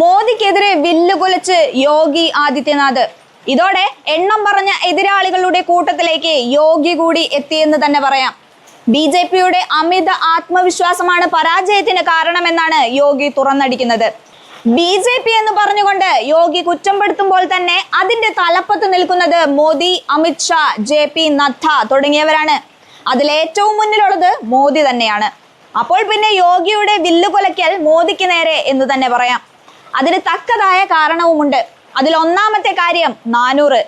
മോദിക്കെതിരെ വില്ലുകൊലച്ച് യോഗി ആദിത്യനാഥ്. ഇതോടെ എണ്ണം പറഞ്ഞ എതിരാളികളുടെ കൂട്ടത്തിലേക്ക് യോഗി കൂടി എത്തിയെന്ന് തന്നെ പറയാം. ബി ജെ പിയുടെ അമിത ആത്മവിശ്വാസമാണ് പരാജയത്തിന് കാരണമെന്നാണ് യോഗി തുറന്നടിക്കുന്നത്. ബി ജെ പി എന്ന് പറഞ്ഞുകൊണ്ട് യോഗി കുറ്റപ്പെടുത്തുമ്പോൾ തന്നെ അതിന്റെ തലപ്പത്ത് നിൽക്കുന്നത് മോദി അമിത്ഷാ ജെ പി നദ്ദ തുടങ്ങിയവരാണ്. അതിലേറ്റവും മുന്നിലുള്ളത് മോദി തന്നെയാണ്. അപ്പോൾ പിന്നെ യോഗിയുടെ വില്ലുകൊലയ്ക്കൽ മോദിക്ക് നേരെ എന്ന് തന്നെ പറയാം. അതിന് തക്കതായ കാരണവുമുണ്ട്. അതിൽ ഒന്നാമത്തെ കാര്യം നാനൂറ്.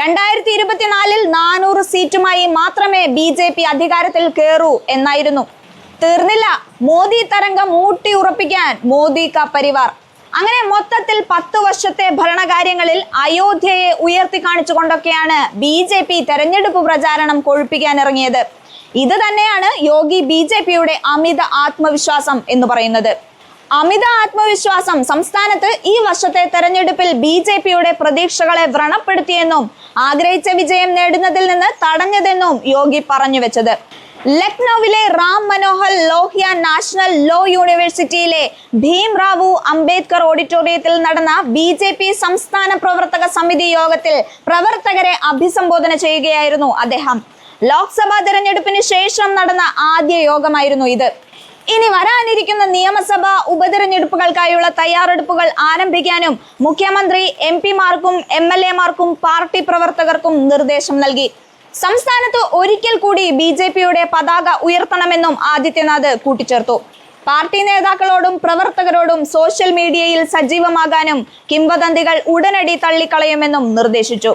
രണ്ടായിരത്തി ഇരുപത്തിനാലിൽ നാനൂറ് സീറ്റുമായി മാത്രമേ ബി ജെ പി അധികാരത്തിൽ കയറൂ എന്നായിരുന്നു. തീർന്നില്ല. മോദി തരംഗം ഊട്ടി ഉറപ്പിക്കാൻ മോദി ക പരിവാർ. അങ്ങനെ മൊത്തത്തിൽ പത്ത് വർഷത്തെ ഭരണകാര്യങ്ങളിൽ അയോധ്യയെ ഉയർത്തി കാണിച്ചുകൊണ്ടൊക്കെയാണ് ബി ജെ പി തെരഞ്ഞെടുപ്പ് പ്രചാരണം കൊഴുപ്പിക്കാൻ ഇറങ്ങിയത് ഇത് തന്നെയാണ് യോഗി ബി ജെ പിയുടെ അമിത ആത്മവിശ്വാസം എന്ന് പറയുന്നത്. അമിത ആത്മവിശ്വാസം സംസ്ഥാനത്ത് ഈ വർഷത്തെ തെരഞ്ഞെടുപ്പിൽ ബി ജെ പിയുടെ പ്രതീക്ഷകളെ വ്രണപ്പെടുത്തിയെന്നും ആഗ്രഹിച്ച വിജയം നേടുന്നതിൽ നിന്ന് തടഞ്ഞതെന്നും യോഗി പറഞ്ഞു വെച്ചത് ലക്നൌവിലെ റാം മനോഹർ ലോഹ്യ നാഷണൽ ലോ യൂണിവേഴ്സിറ്റിയിലെ ഭീം റാവു അംബേദ്കർ ഓഡിറ്റോറിയത്തിൽ നടന്ന ബി ജെ പി സംസ്ഥാന പ്രവർത്തക സമിതി യോഗത്തിൽ പ്രവർത്തകരെ അഭിസംബോധന ചെയ്യുകയായിരുന്നു അദ്ദേഹം. ലോക്സഭാ തെരഞ്ഞെടുപ്പിന് ശേഷം നടന്ന ആദ്യ യോഗമായിരുന്നു ഇത്. ഇനി വരാനിരിക്കുന്ന നിയമസഭാ ഉപതെരഞ്ഞെടുപ്പുകൾക്കായുള്ള തയ്യാറെടുപ്പുകൾ ആരംഭിക്കാനും മുഖ്യമന്ത്രി എം പിമാർക്കും എം എൽ എമാർക്കും പാർട്ടി പ്രവർത്തകർക്കും നിർദ്ദേശം നൽകി. സംസ്ഥാനത്ത് ഒരിക്കൽ കൂടി ബി ജെ പിയുടെ പതാക ഉയർത്തണമെന്നും ആദിത്യനാഥ് കൂട്ടിച്ചേർത്തു. പാർട്ടി നേതാക്കളോടും പ്രവർത്തകരോടും സോഷ്യൽ മീഡിയയിൽ സജീവമാകാനും കിംവദന്തികൾ ഉടനടി തള്ളിക്കളയുമെന്നും നിർദ്ദേശിച്ചു.